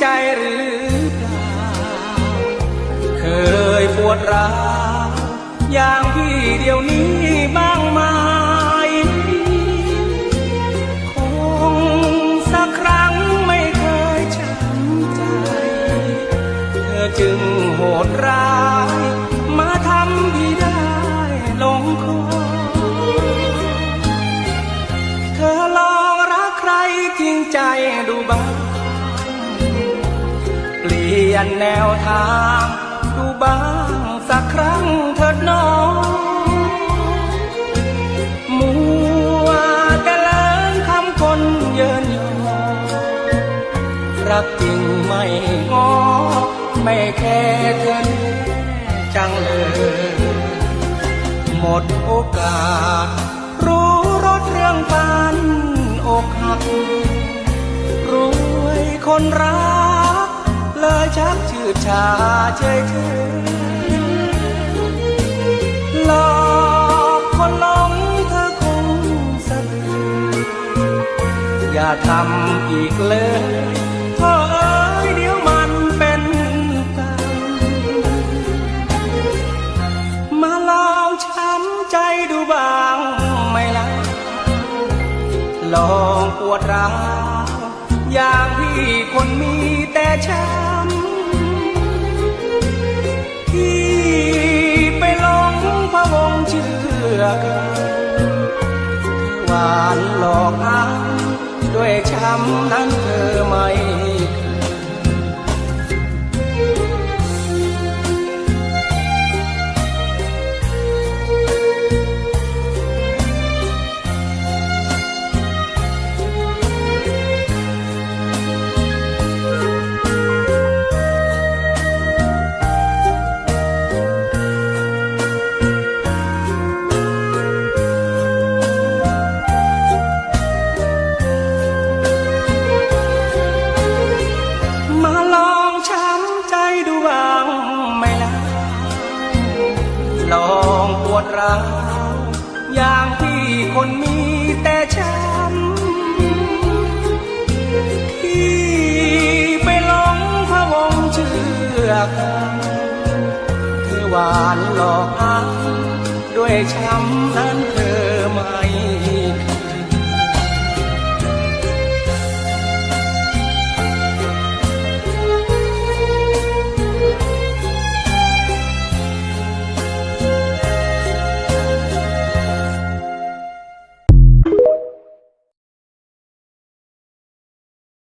ใจหรือเปล่า เคยปวดร้าวอย่างพี่เดียวนี้บ้างไหมคงสักครั้งไม่เคยช้ำใจ เธอจึงโหดร้าย ลี่ยนแนวทาง ดูบ้างสักครั้งเถิดน้องมัวแต่เลินคำคนเยินยอรักจริงไม่งอไม่แค่เธอนจังเลย หมดโอกาส รู้รสเรื่องปานอกหัก รวยคนรัก เลยชักชื่อชาเฉยเฉยหลอกคนหลงเธอคงสะดืออย่าทำอีกเลยเธอเอ้ยเดี๋ยวมันเป็นกรรมมาลองช้ำใจดูบ้างไหมล่ะลองปวดร้าวอย่างพี่คนมีแต่ช้ำ ชื่อกันหวานหลอกอ้างด้วยช้ำนั้นเธอไม่ ลองปวดร้าวอย่างที่คนมีแต่ช้ำที่ไปหลงพะวงเชื่อกันเธอหวานหลอกอ้างด้วยช้ำนั้นเธอไม่